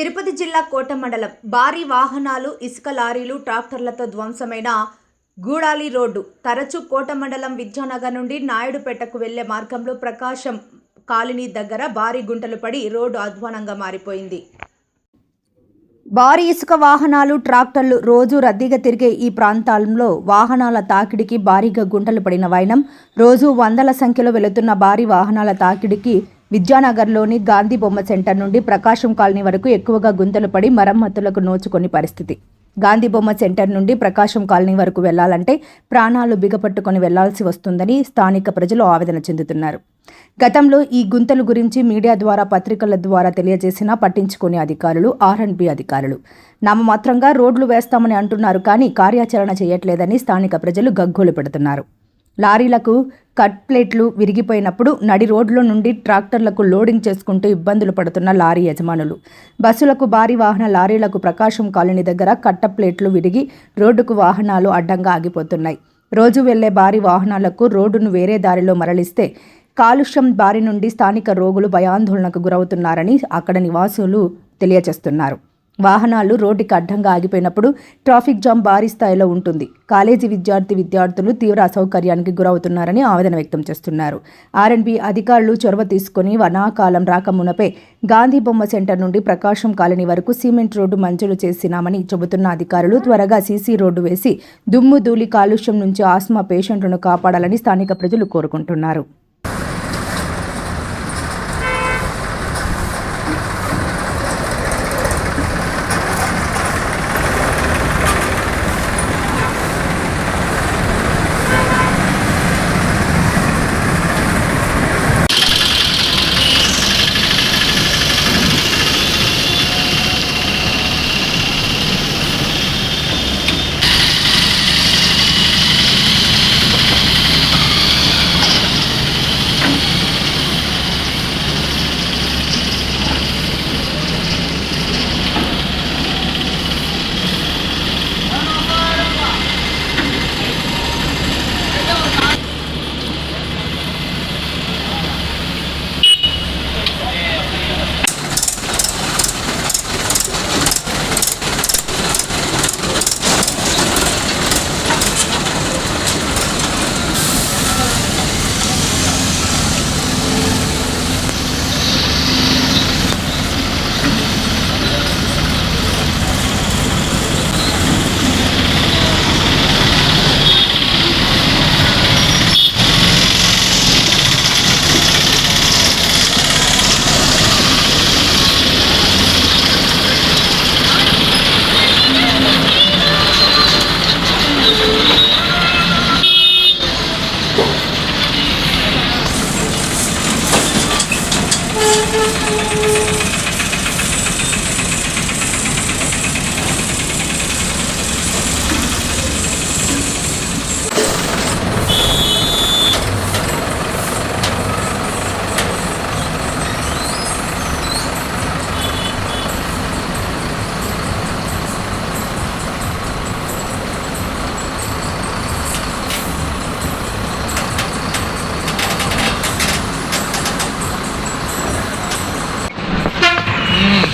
తిరుపతి జిల్లా కోట మండలం భారీ వాహనాలు ఇసుక లారీలు ట్రాక్టర్లతో ధ్వంసమైన గూడాలి రోడ్డు. తరచూ కోట మండలం విద్యానగర్ నుండి నాయుడుపేటకు వెళ్ళే మార్గంలో ప్రకాశం కాలనీ దగ్గర భారీ గుంటలు పడి రోడ్డు అధ్వానంగా మారిపోయింది. భారీ ఇసుక వాహనాలు ట్రాక్టర్లు రోజు రద్దీగా తిరిగే ఈ ప్రాంతాల్లో వాహనాల తాకిడికి భారీగా గుంటలు పడిన వైనం. రోజు వందల సంఖ్యలో వెళుతున్న భారీ వాహనాల తాకిడికి విద్యానగర్లోని గాంధీ బొమ్మ సెంటర్ నుండి ప్రకాశం కాలనీ వరకు ఎక్కువగా గుంతలు పడి మరమ్మతులకు నోచుకొని పరిస్థితి. గాంధీ బొమ్మ సెంటర్ నుండి ప్రకాశం కాలనీ వరకు వెళ్ళాలంటే ప్రాణాలు బిగపట్టుకొని వెళ్ళాల్సి వస్తుందని స్థానిక ప్రజలు ఆవేదన చెందుతున్నారు. గతంలో ఈ గుంతలు గురించి మీడియా ద్వారా పత్రికల ద్వారా తెలియజేసినా పట్టించుకునే అధికారులు ఆర్ఎండ్బి అధికారులు. నామమాత్రంగా రోడ్లు వేస్తామని అంటున్నారు కానీ కార్యాచరణ చేయట్లేదని స్థానిక ప్రజలు గగ్గోలు పెడుతున్నారు. లారీలకు కట్ ప్లేట్లు విరిగిపోయినప్పుడు నడి రోడ్ల నుండి ట్రాక్టర్లకు లోడింగ్ చేసుకుంటూ ఇబ్బందులు పడుతున్న లారీ యజమానులు. బస్సులకు భారీ వాహన లారీలకు ప్రకాశం కాలనీ దగ్గర కట్ట ప్లేట్లు విరిగి రోడ్డుకు వాహనాలు అడ్డంగా ఆగిపోతున్నాయి. రోజు వెళ్ళే భారీ వాహనాలకు రోడ్డును వేరే దారిలో మరలిస్తే కాలుష్యం బారి నుండి స్థానిక రోగులు భయాందోళనకు గురవుతున్నారని అక్కడ నివాసులు తెలియజేస్తున్నారు. వాహనాలు రోడ్డుకి అడ్డంగా ఆగిపోయినప్పుడు ట్రాఫిక్ జామ్ భారీ స్థాయిలో ఉంటుంది. కాలేజీ విద్యార్థి విద్యార్థులు తీవ్ర అసౌకర్యానికి గురవుతున్నారని ఆవేదన వ్యక్తం చేస్తున్నారు. ఆర్ఎన్బి అధికారులు చొరవ తీసుకుని వనాకాలం రాకమునపై గాంధీ బొమ్మ సెంటర్ నుండి ప్రకాశం కాలనీ వరకు సిమెంట్ రోడ్డు మంజూరు చేసినామని చెబుతున్న అధికారులు త్వరగా సీసీ రోడ్డు వేసి దుమ్ము ధూళి కాలుష్యం నుంచి ఆస్మా పేషెంట్లను కాపాడాలని స్థానిక ప్రజలు కోరుకుంటున్నారు.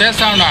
చేస్తా ఉన్నా